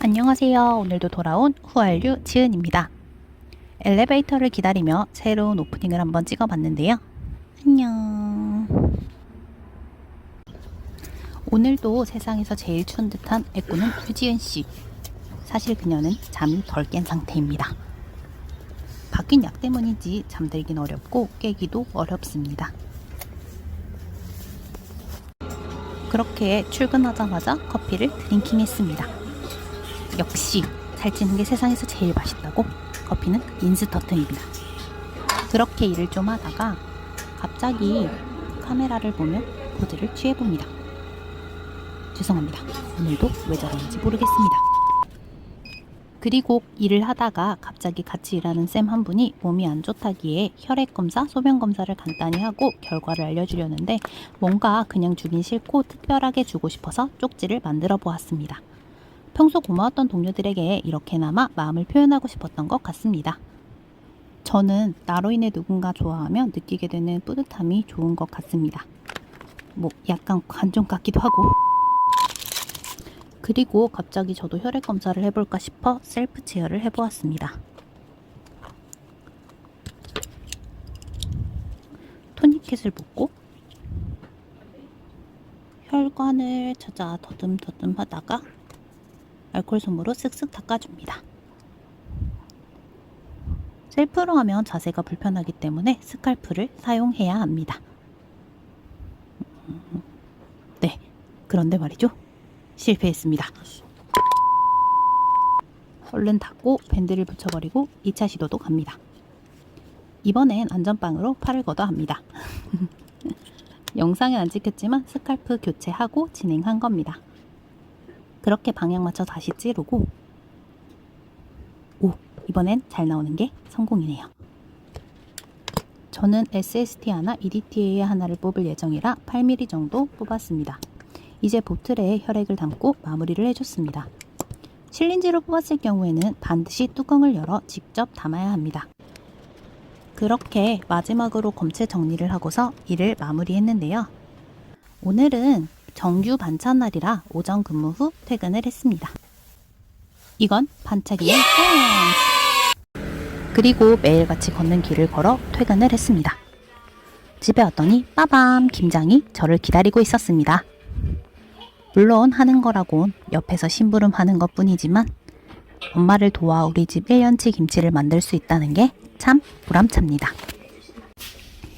안녕하세요. 오늘도 돌아온 후알류 지은입니다. 엘리베이터를 기다리며 새로운 오프닝을 한번 찍어봤는데요. 안녕. 오늘도 세상에서 제일 추운 듯한 애꾸는 유지은 씨. 사실 그녀는 잠이 덜 깬 상태입니다. 바뀐 약 때문인지 잠들긴 어렵고 깨기도 어렵습니다. 그렇게 출근하자마자 커피를 드링킹했습니다. 역시 살찌는 게 세상에서 제일 맛있다고 커피는 인스턴트입니다. 그렇게 일을 좀 하다가 갑자기 카메라를 보며 포즈를 취해봅니다. 죄송합니다. 오늘도 왜 저러는지 모르겠습니다. 그리고 일을 하다가 갑자기 같이 일하는 쌤 한 분이 몸이 안 좋다기에 혈액 검사, 소변 검사를 간단히 하고 결과를 알려주려는데 뭔가 그냥 주긴 싫고 특별하게 주고 싶어서 쪽지를 만들어 보았습니다. 평소 고마웠던 동료들에게 이렇게나마 마음을 표현하고 싶었던 것 같습니다. 저는 나로 인해 누군가 좋아하면 느끼게 되는 뿌듯함이 좋은 것 같습니다. 뭐 약간 관종 같기도 하고. 그리고 갑자기 저도 혈액 검사를 해볼까 싶어 셀프 체어를 해보았습니다. 토니켓을 붓고 혈관을 찾아 더듬더듬 하다가 알콜 솜으로 쓱쓱 닦아줍니다. 셀프로 하면 자세가 불편하기 때문에 스칼프를 사용해야 합니다. 네, 그런데 말이죠. 실패했습니다. 얼른 닫고 밴드를 붙여버리고 2차 시도도 갑니다. 이번엔 안전빵으로 팔을 걷어 합니다. 영상엔 안 찍혔지만 스칼프 교체하고 진행한 겁니다. 그렇게 방향 맞춰 다시 찌르고 오 이번엔 잘 나오는 게 성공이네요. 저는 SST 하나, EDTA 하나를 뽑을 예정이라 8mm 정도 뽑았습니다. 이제 보틀에 혈액을 담고 마무리를 해줬습니다. 실린지로 뽑았을 경우에는 반드시 뚜껑을 열어 직접 담아야 합니다. 그렇게 마지막으로 검체 정리를 하고서 일을 마무리했는데요. 오늘은 정규 반찬 날이라 오전 근무 후 퇴근을 했습니다. 이건 반짝이의 댄스! 그리고 매일같이 걷는 길을 걸어 퇴근을 했습니다. 집에 왔더니 빠밤 김장이 저를 기다리고 있었습니다. 물론 하는 거라곤 옆에서 심부름 하는 것 뿐이지만 엄마를 도와 우리 집 1년치 김치를 만들 수 있다는 게 참 보람찹니다.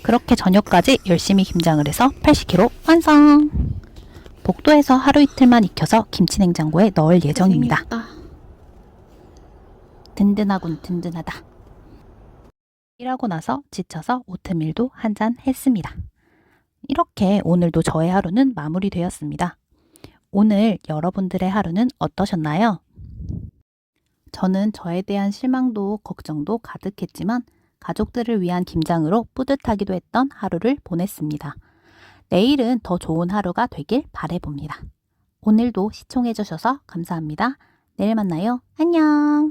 그렇게 저녁까지 열심히 김장을 해서 80kg 완성! 복도에서 하루 이틀만 익혀서 김치냉장고에 넣을 예정입니다. 든든하군 든든하다. 일하고 나서 지쳐서 오트밀도 한 잔 했습니다. 이렇게 오늘도 저의 하루는 마무리되었습니다. 오늘 여러분들의 하루는 어떠셨나요? 저는 저에 대한 실망도 걱정도 가득했지만 가족들을 위한 김장으로 뿌듯하기도 했던 하루를 보냈습니다. 내일은 더 좋은 하루가 되길 바래봅니다. 오늘도 시청해주셔서 감사합니다. 내일 만나요. 안녕!